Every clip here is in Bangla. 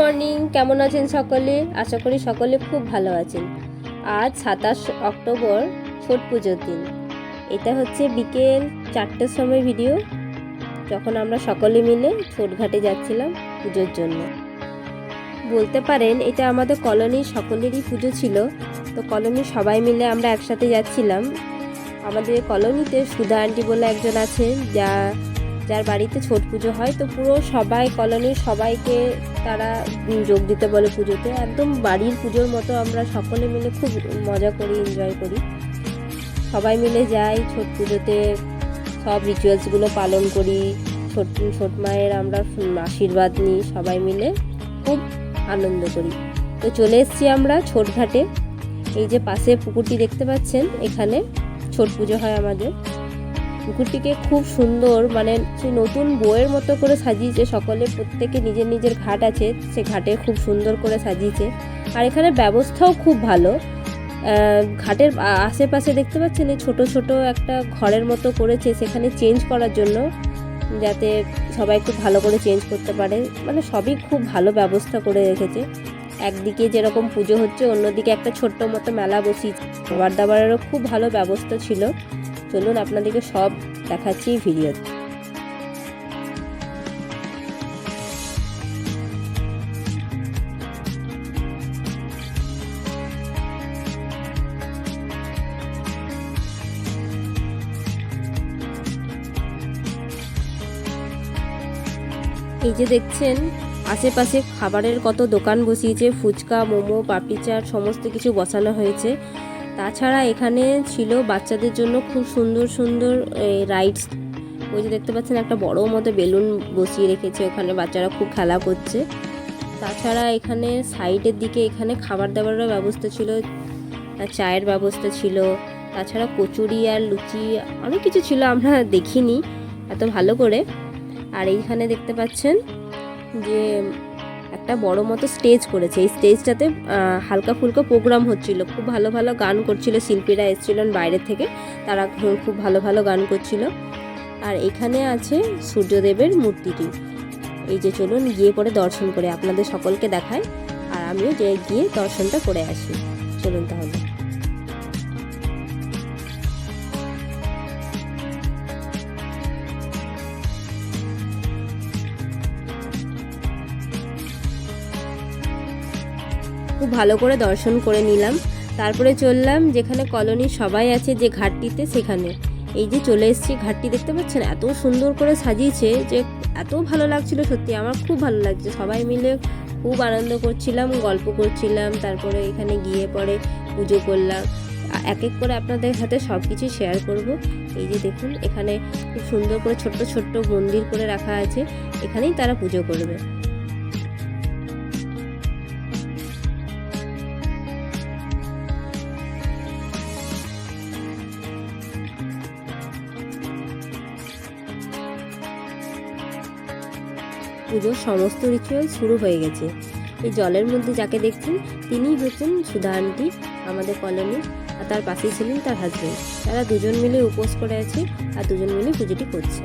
মর্নিং, কেমন আছেন সকলে? আশা করি সকলে খুব ভালো আছেন। আজ সাতাশ অক্টোবর, ছট পুজোর দিন। এটা হচ্ছে বিকেল চারটের সময় ভিডিও যখন আমরা সকলে মিলে ঘাটে যাচ্ছিলাম পুজোর জন্য। বলতে পারেন, এটা আমাদের কলোনির সকলেরই পুজো ছিল। তো কলোনির সবাই মিলে আমরা একসাথে যাচ্ছিলাম। আমাদের কলোনিতে সুধা আন্টি বলে একজন আছে যা যার বাড়িতে ছট পুজো হয়, তো পুরো সবাই, কলোনির সবাইকে তারা যোগ দিতে বলে পুজোতে। একদম বাড়ির পুজোর মতো আমরা সকলে মিলে খুব মজা করি এনজয় করি। সবাই মিলে যাই ছট পুজোতে, সব রিচুয়ালসগুলো পালন করি। ছোট ছোট মায়ের আমরা আশীর্বাদ নিই সবাই মিলে, খুব আনন্দ করি। তো চলে এসেছি আমরা ছোট ঘাটে এই যে পাশে পুকুরটি দেখতে পাচ্ছেন, এখানে ছট পুজো হয় আমাদের। পুকুরটিকে খুব সুন্দর মানে সেই নতুন বইয়ের মতো করে সাজিয়েছে। সকলে প্রত্যেকে নিজের নিজের ঘাট আছে, সে ঘাটে খুব সুন্দর করে সাজিয়েছে। আর এখানে ব্যবস্থাও খুব ভালো। ঘাটের আশেপাশে দেখতে পাচ্ছেন এই ছোট ছোট একটা ঘরের মতো করেছে, সেখানে চেঞ্জ করার জন্য, যাতে সবাই খুব ভালো করে চেঞ্জ করতে পারে। মানে সবই খুব ভালো ব্যবস্থা করে রেখেছে। একদিকে যেরকম পুজো হচ্ছে, অন্যদিকে একটা ছোট্ট মতো মেলা বসিয়েছে। খাবার দাবারেরও খুব ভালো ব্যবস্থা ছিল। চলুন আপনাদেরকে সব দেখাচ্ছি ভিডিও এই যে দেখছেন, আশেপাশে খাবারের কত দোকান বসিয়েছে, ফুচকা, মোমো, পাপড়ি চাট, সমস্ত কিছু বসানো হয়েছে। তাছাড়া এখানে ছিল বাচ্চাদের জন্য খুব সুন্দর সুন্দর রাইডস ওই যে দেখতে পাচ্ছেন একটা বড় মতো বেলুন বসিয়ে রেখেছে, ওখানে বাচ্চারা খুব খেলা করছে। তাছাড়া এখানে সাইডের দিকে এখানে খাবার দাবারেরও ব্যবস্থা ছিল চায়ের ব্যবস্থা ছিল। তাছাড়া কচুরি আর লুচি, অনেক কিছু ছিল, আমরা দেখিনি এত ভালো করে। আর এইখানে দেখতে পাচ্ছেন যে একটা বড় মতো স্টেজ করেছে। এই স্টেজটাতে হালকা ফুলকা প্রোগ্রাম হচ্ছিল। খুব ভালো ভালো গান করছিল, শিল্পীরা এসেছিলেন বাইরে থেকে। তারা খুব খুব ভালো ভালো গান করছিল। আর এখানে আছে সূর্যদেবের মূর্তিটি। এই যে চলুন, গিয়ে পরে দর্শন করে। আপনাদের সকলকে দেখায় আর আমিও যে গিয়ে দর্শনটা করে আসি। চলুন তাহলে। খুব ভালো করে দর্শন করে নিলাম। তারপরে চললাম যেখানে কলোনির সবাই আছে যে ঘাটটিতে সেখানে। এই যে চলে এসেছি ঘাটটি, দেখতে পাচ্ছেন? এত সুন্দর করে সাজিয়েছে যে এত ভালো লাগছিল, সত্যি আমার খুব ভালো লাগছে। সবাই মিলে খুব আনন্দ করছিলাম, গল্প করছিলাম, তারপরে এখানে গিয়ে পরে পুজো করলাম। এক এক করে আপনাদের সাথে সব কিছু শেয়ার করব। এই যে দেখুন, এখানে খুব সুন্দর করে ছোট্ট ছোট্ট মন্দির করে রাখা আছে। এখানেই তারা পুজো করবে। পুজোর সমস্ত রিচুয়াল শুরু হয়ে গেছে। এই জলের মধ্যে যাকে দেখছেন, তিনিই হচ্ছেন সুধা আন্টি আমাদের কলোনির আর তার পাশেই ছিলেন তার হাজবেন্ড তারা দুজন মিলে উপোস করে আছে আর দুজন মিলে পুজোটি করছে।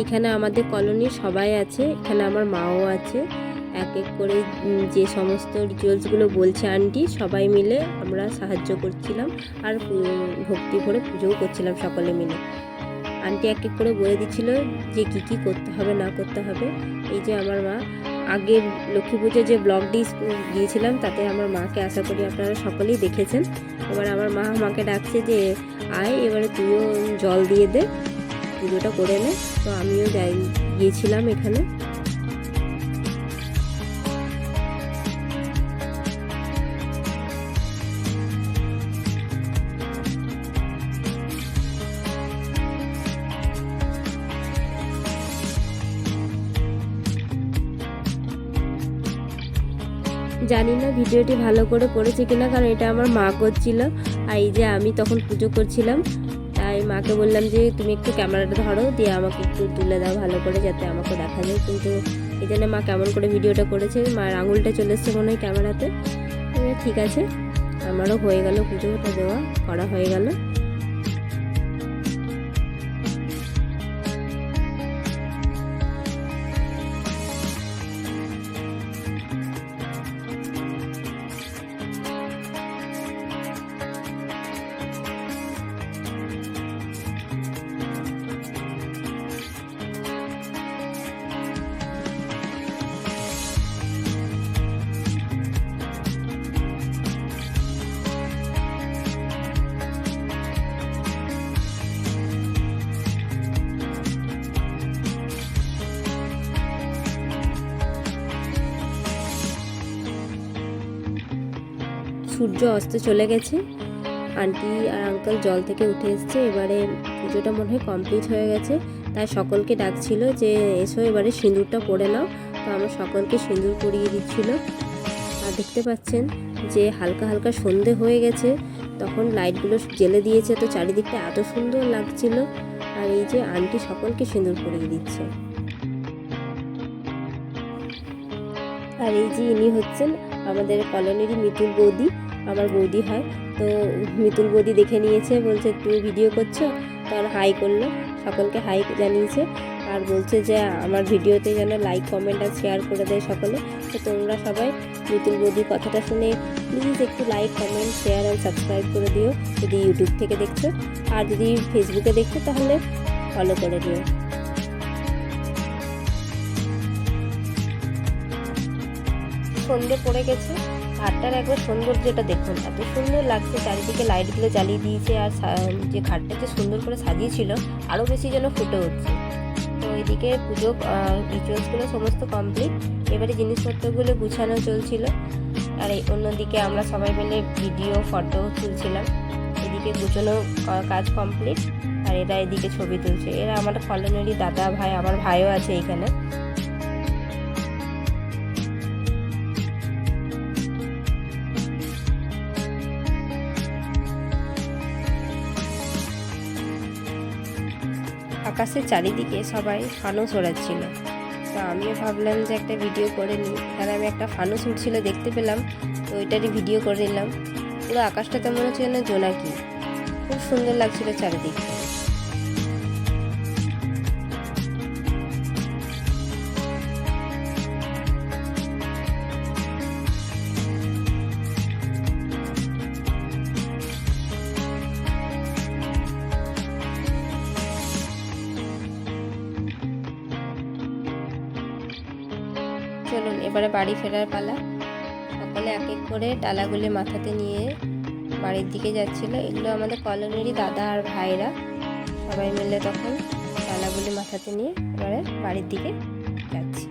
এখানে আমাদের কলোনির সবাই আছে, এখানে আমার মাও আছে। এক এক করে যে সমস্ত রিচুয়ালসগুলো বলছে আন্টি সবাই মিলে আমরা সাহায্য করছিলাম আর ভক্তি ভরে পুজোও করছিলাম সকলে মিলে। আন্টি এক এক করে বলে দিচ্ছিল যে কি কি করতে হবে, না করতে হবে। এই যে আমার মা, আগে লক্ষ্মী পুজোর যে ব্লগ ডিস দিয়েছিলাম, তাতে আমার মাকে আশা করি আপনারা সকলেই দেখেছেন। এবার আমার মা আমাকে ডাকছে যে, আয়, এবারে তুইও জল দিয়ে দে। পুজোটা করে নে। তো আমিও যাই গিয়েছিলাম এখানে। জানি না ভিডিওটি ভালো করে করেছে কিনা, কারণ এটা আমার মা করছিল। আর এই যে আমি তখন পুজো করছিলাম। মাকে বললাম যে, তুমি একটু ক্যামেরাটা ধরো, দিয়ে আমাকে একটু তুলে দাও ভালো করে, যাতে আমাকে দেখা যায়। কিন্তু এই জন্য মা কেমন করে ভিডিওটা করেছে, মার আঙুলটা চলে এসছে মনে হয় ক্যামেরাতে। ঠিক আছে, আমারও হয়ে গেল পুজোটা দেওয়া, করা হয়ে গেল। সূর্য অস্ত চলে গেছে। আন্টি আর আঙ্কেল জল থেকে উঠে এসছে। এবারে পুজোটা মনে হয় কমপ্লিট হয়ে গেছে। তাই সকলকে ডাকছিল যে, এসো এবারে সিঁদুরটা পরে নাও। তো আমরা সকলকে সিঁদুর পরিয়ে দিচ্ছিল। আর দেখতে পাচ্ছেন যে, হালকা হালকা সন্ধে হয়ে গেছে। তখন লাইটগুলো জেলে দিয়েছে। তো চারিদিকটা এত সুন্দর লাগছিল। আর এই যে, আন্টি সকলকে সিঁদুর পরিয়ে দিচ্ছে। আর এই যে, ইনি হচ্ছেন আমাদের কলোনিরই মিতুল বৌদি, আমার বৌদি হয়। তো মিতুল বৌদি দেখে নিয়েছে, বলছে, তুমি ভিডিও করছ? তখন হাই করল, সকলকে হাই জানিয়েছে। আর বলছে যে, আমার ভিডিওতে যেন লাইক কমেন্ট আর শেয়ার করে দেয় সকলে। তো তোমরা সবাই মিতুল বৌদির কথাটা শুনে প্লিজ একটু লাইক কমেন্ট শেয়ার আর সাবস্ক্রাইব করে দিও। যদি ইউটিউব থেকে দেখছ, আর যদি ফেসবুকে দেখছ, তাহলে ফলো করে দিও। সন্ধে পড়ে গেছে। ঘাটটার একবার সৌন্দর্যটা দেখুন। এত সুন্দর লাগছে, চারিদিকে লাইটগুলো জ্বালিয়ে দিয়েছে আর যে ঘাটটা যে সুন্দর করে সাজিয়েছিল আরও বেশি যেন ফুটে উঠছে। তো এদিকে পুজো রিচুয়ালসগুলো সমস্ত কমপ্লিট এবারে জিনিসপত্রগুলো গুছানো চলছিল। আর এই অন্যদিকে আমরা সবাই মিলে ভিডিও ফটো তুলছিলাম। এদিকে গুছানো কাজ কমপ্লিট আর এরা এদিকে ছবি তুলছে। এরা আমার কলোনেরই দাদা ভাই, আমার ভাইও আছে এখানে। আকাশের চারিদিকে সবাই ফানুস ওড়াচ্ছিল। তো আমিও ভাবলাম যে একটা ভিডিও করে নিই। তাহলে আমি একটা ফানুস উঠছিল, দেখতে পেলাম। তো ওইটারই ভিডিও করে নিলাম। পুরো আকাশটা তেমন হচ্ছে যেন জোনাকি। খুব সুন্দর লাগছিল চারিদিকটা। এবারে বাড়ি ফেরার পালা। সকলে এক এক করে ডালাগুলি মাথাতে নিয়ে বাড়ির দিকে যাচ্ছিল। এগুলো আমাদের কলোনিরই দাদা আর ভাইরা। সবাই মিলে তখন ডালাগুলি মাথাতে নিয়ে এবারে বাড়ির দিকে যাচ্ছি।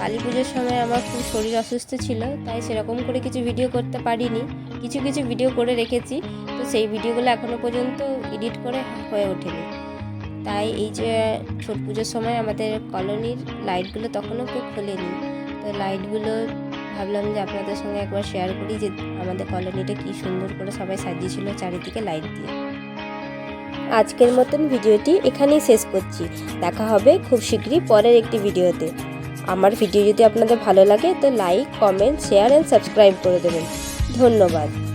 কালী পুজোর সময় আমার খুব শরীর অসুস্থ ছিল, তাই সেরকম করে কিছু ভিডিও করতে পারিনি। কিছু কিছু ভিডিও করে রেখেছি, তো সেই ভিডিওগুলো এখনও পর্যন্ত এডিট করে হয়ে ওঠেনি। তাই এই যে ছট পুজোর সময় আমাদের কলোনির লাইটগুলো তখনও কেউ খোলেনি। তো লাইটগুলো ভাবলাম যে আপনাদের সঙ্গে একবার শেয়ার করি যে আমাদের কলোনিটা কী সুন্দর করে সবাই সাজিয়েছিল চারিদিকে লাইট দিয়ে। আজকের মতন ভিডিওটি এখানেই শেষ করছি। দেখা হবে খুব শীঘ্রই পরের একটি ভিডিওতে আমার ভিডিও যদি আপনাদের ভালো লাগে, তো like comment share and subscribe করে দেবেন। ধন্যবাদ।